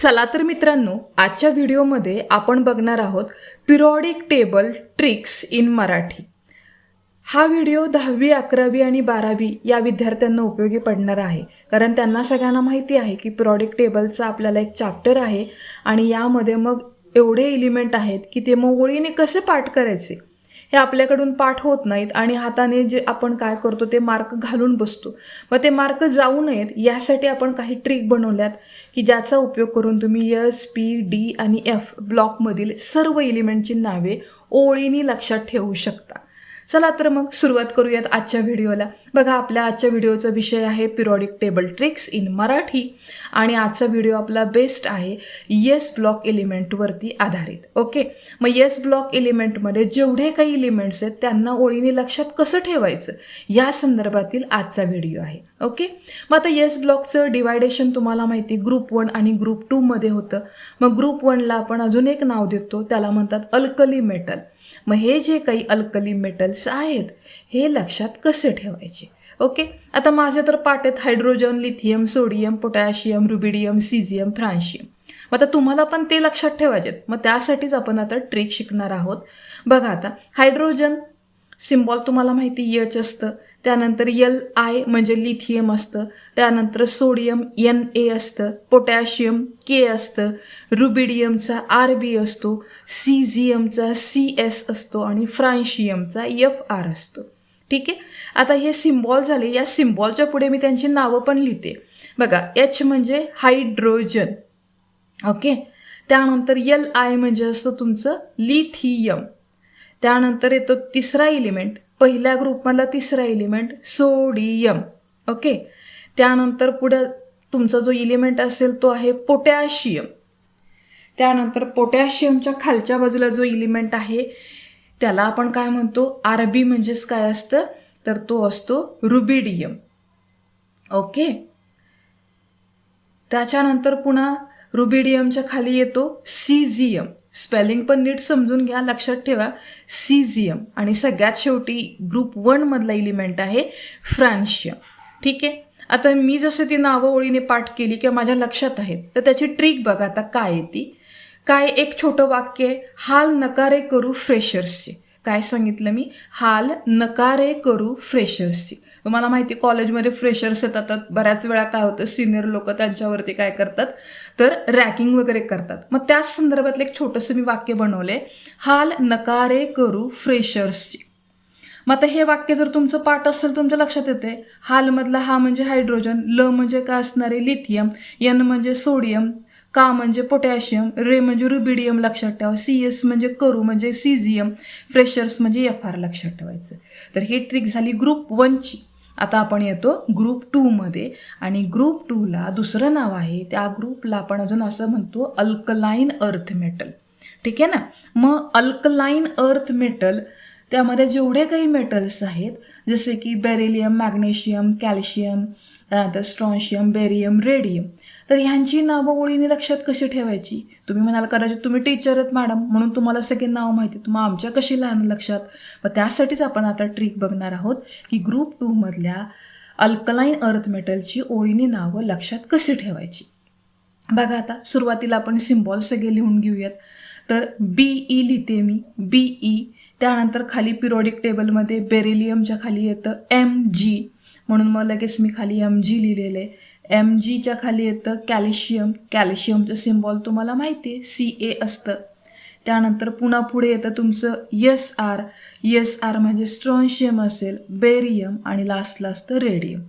चला तर मित्रांनो आजच्या व्हिडिओमध्ये आपण बघणार आहोत periodic table tricks in Marathi. हा व्हिडिओ दहावी अकरावी आणि बारावी या विद्यार्थ्यांना उपयोगी पडणार आहे. कारण त्यांना सगळ्यांना माहिती आहे की पिरॉडिक टेबलचा आपल्याला एक चॅप्टर आहे आणि यामध्ये मग एवढे एलिमेंट आहेत की ते मग ओळीने कसे पाठ करायचे? हे आपल्याकडून पाठ होत नाहीत आणि हाताने जे आपण काय करतो ते मार्क घालून बसतो. मग ते मार्क जाऊ नयेत यासाठी आपण काही ट्रिक बनवल्यात की ज्याचा उपयोग करून तुम्ही यस पी डी आणि एफ ब्लॉकमधील सर्व एलिमेंटची नावे ओळीने लक्षात ठेवू शकता. चला तर मग सुरुवात करूयात आजच्या व्हिडिओला. बघा आपल्या आजच्या व्हिडिओचा विषय आहे periodic table tricks in Marathi आणि आजचा व्हिडिओ आपला बेस्ट आहे येस ब्लॉक एलिमेंटवरती आधारित. ओके मग येस ब्लॉक एलिमेंटमध्ये जेवढे काही इलिमेंट्स आहेत त्यांना ओळीने लक्षात कसं ठेवायचं? या संदर्भातील आजचा व्हिडिओ आहे. ओके मग आता येस ब्लॉकचं डिवायडेशन तुम्हाला माहिती ग्रुप वन आणि ग्रुप टूमध्ये होतं. मग ग्रुप वनला आपण अजून एक नाव देतो त्याला म्हणतात अल्कली मेटल मग हे जे काही अल्कली मेटल्स आहेत हे लक्षात कसे ठेवायचे? ओके? आता माझे तर पाठ आहेत hydrogen lithium sodium potassium rubidium caesium francium. मग आता तुम्हाला पण ते लक्षात ठेवायचे आहेत मग त्यासाठीच आपण आता ट्रिक शिकणार आहोत. बघा आता हायड्रोजन सिम्बॉल तुम्हाला माहिती यच असतं. त्यानंतर यल आय म्हणजे लिथियम असतं. त्यानंतर सोडियम एन ए असतं. पोटॅशियम के असतं. रुबिडियमचा आर बी असतो. सीझियमचा सी एस असतो आणि फ्रान्शियमचा एफ आर असतो. ठीक आहे? आता हे सिम्बॉल झाले. या सिम्बॉलच्या पुढे मी त्यांची नावं पण लिहिते. बघा एच म्हणजे हायड्रोजन ओके त्यानंतर यल आय म्हणजे असतं तुमचं लिथियम त्यानंतर येतो तिसरा एलिमेंट पहिल्या ग्रुपमधला तिसरा एलिमेंट सोडियम ओके त्यानंतर पुढे तुमचा जो एलिमेंट असेल तो आहे पोटॅशियम त्यानंतर पोटॅशियमच्या खालच्या बाजूला जो एलिमेंट आहे त्याला आपण काय म्हणतो? आरबी म्हणजेच काय असतं? तर तो असतो रुबिडियम ओके त्याच्यानंतर पुन्हा रुबिडियमच्या खाली येतो सीझियम स्पेलिंग पण नीट समजून घ्या लक्षात ठेवा. सीझियम आणि सगळ्यात शेवटी ग्रुप वनमधला एलिमेंट आहे फ्रान्शियम ठीक आहे? आता मी जसं ती नावं ओळीने पाठ केली किंवा माझ्या लक्षात आहेत तर त्याची ट्रिक बघा आता काय आहे ती. काय एक छोटं वाक्य आहे हाल नकारे करू फ्रेशर्सचे काय सांगितलं मी? हाल नकारे करू फ्रेशर्सची तुम्हाला माहिती कॉलेजमध्ये फ्रेशर्स येतात. तर बऱ्याच वेळा काय होतं सिनियर लोक त्यांच्यावरती काय करतात तर रॅकिंग वगैरे करतात. मग त्याच संदर्भातलं एक छोटंसं मी वाक्य बनवले हाल नकारे करू फ्रेशर्सची मग आता हे वाक्य जर तुमचं पाठ असेल तुमच्या लक्षात येते हालमधला हा म्हणजे हायड्रोजन ल म्हणजे का असणारे? लिथियम यन म्हणजे सोडियम का म्हणजे पोटॅशियम रे म्हणजे रुबिडियम लक्षात ठेवा. सी एस म्हणजे करू म्हणजे सीझियम फ्रेशर्स म्हणजे एफ आर लक्षात ठेवायचं. तर ही ट्रिक झाली ग्रुप वनची आता आपण येतो ग्रुप टूमध्ये आणि ग्रुप टूला दुसरं नाव आहे. त्या ग्रुपला आपण अजून असं म्हणतो अल्कलाईन अर्थ मेटल ठीक आहे ना? मग अल्कलाईन अर्थ मेटल त्यामध्ये जेवढे काही मेटल्स आहेत जसे की बेरिलियम मॅग्नेशियम कॅल्शियम त्यानंतर स्ट्रॉन्शियम बेरियम रेडियम तर ह्यांची नावं ओळीने लक्षात कशी ठेवायची? तुम्ही म्हणाल कदाचित तुम्ही टीचर आहेत मॅडम म्हणून तुम्हाला सगळी नावं माहिती तुम्हाला आमच्या कशी लहान लक्षात? मग त्यासाठीच आपण आता ट्रिक बघणार आहोत की ग्रुप टूमधल्या अल्कलाईन अर्थ मेटलची ओळीने नावं लक्षात कशी ठेवायची? बघा आता सुरुवातीला आपण सिम्बॉल सगळे लिहून घेऊयात. तर बी ई लिहिते मी. बी ई त्यानंतर खाली पिरोडिक टेबलमध्ये बेरिलियमच्या खाली येतं एम जी म्हणून मग लगेच मी खाली एम जी लिहिलेलं. आहे एम जीच्या खाली येतं कॅल्शियम. कॅल्शियमचं सिम्बॉल तुम्हाला माहिती आहे सी ए असतं. त्यानंतर पुन्हा पुढे येतं तुमचं यस आर यस आर म्हणजे स्ट्रॉन्शियम असेल बेरियम आणि लास्टला असतं रेडियम.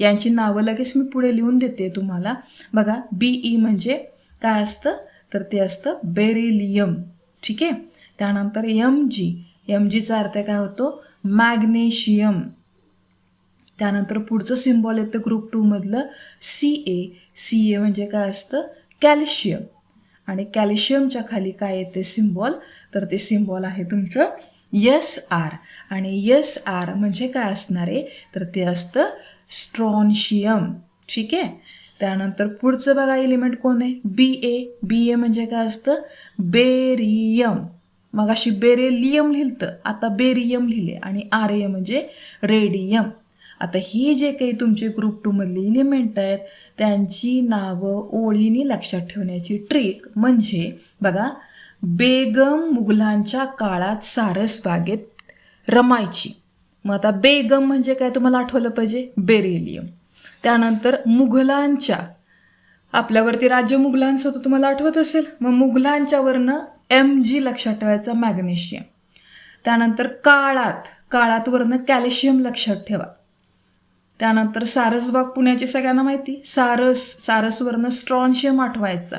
यांची नावं लगेच मी पुढे लिहून देते तुम्हाला. बघा बी ई म्हणजे काय असतं? तर ते असतं बेरिलियम. ठीक? आहे त्यानंतर एम जी एम जीचा अर्थ काय होतो? मॅग्नेशियम. त्यानंतर पुढचं सिम्बॉल येतं ग्रुप टूमधलं सी ए सी ए म्हणजे काय असतं? कॅल्शियम. आणि कॅल्शियमच्या खाली काय येते सिम्बॉल? तर ते सिम्बॉल आहे तुमचं यस आर आणि यस आर म्हणजे काय असणार? आहे तर ते असतं स्ट्रॉन्शियम. ठीक आहे? त्यानंतर पुढचं बघा एलिमेंट कोण आहे? बी ए बी ए म्हणजे काय असतं? बेरियम. मग अशी बेरेलियम लिहिलं आता बेरियम लिहिले. आणि आर ए म्हणजे रेडियम. आता ही जे काही तुमचे ग्रुप टूमधली इलिमेंट आहेत त्यांची नावं ओळीने लक्षात ठेवण्याची ट्रिक म्हणजे बघा बेगम मुघलांच्या काळात सारस बागेत रमायची. मग आता बेगम म्हणजे काय तुम्हाला आठवलं पाहिजे? बेरेलियम. त्यानंतर मुघलांच्या. आपल्यावरती राज्य मुघलांचं होतं तुम्हाला आठवत असेल. मग मुघलांच्यावरनं एम जी लक्षात ठेवायचा मॅग्नेशियम. त्यानंतर काळात काळातवरनं कॅल्शियम लक्षात ठेवा. त्यानंतर सारसबाग पुण्याची सगळ्यांना माहिती? सारस सारसवरनं स्ट्रॉन्शियम आठवायचा.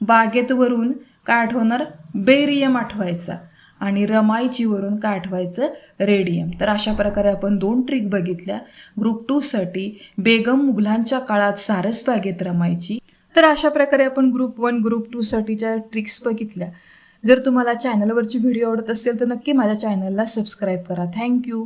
बागेतवरून काय आठवणार? बेरियम आठवायचा. आणि रमायचीवरून काय आठवायचं? रेडियम. तर अशा प्रकारे आपण दोन ट्रिक बघितल्या. ग्रुप टूसाठी बेगम मुघलांच्या काळात सारसबागेत रमायची तर अशा प्रकारे आपण ग्रुप वन ग्रुप टूसाठीच्या ट्रिक्स बघितल्या. जर तुम्हाला चॅनलवरची व्हिडिओ आवडत असेल तर नक्की माझ्या चॅनलला सबस्क्राईब करा. थँक्यू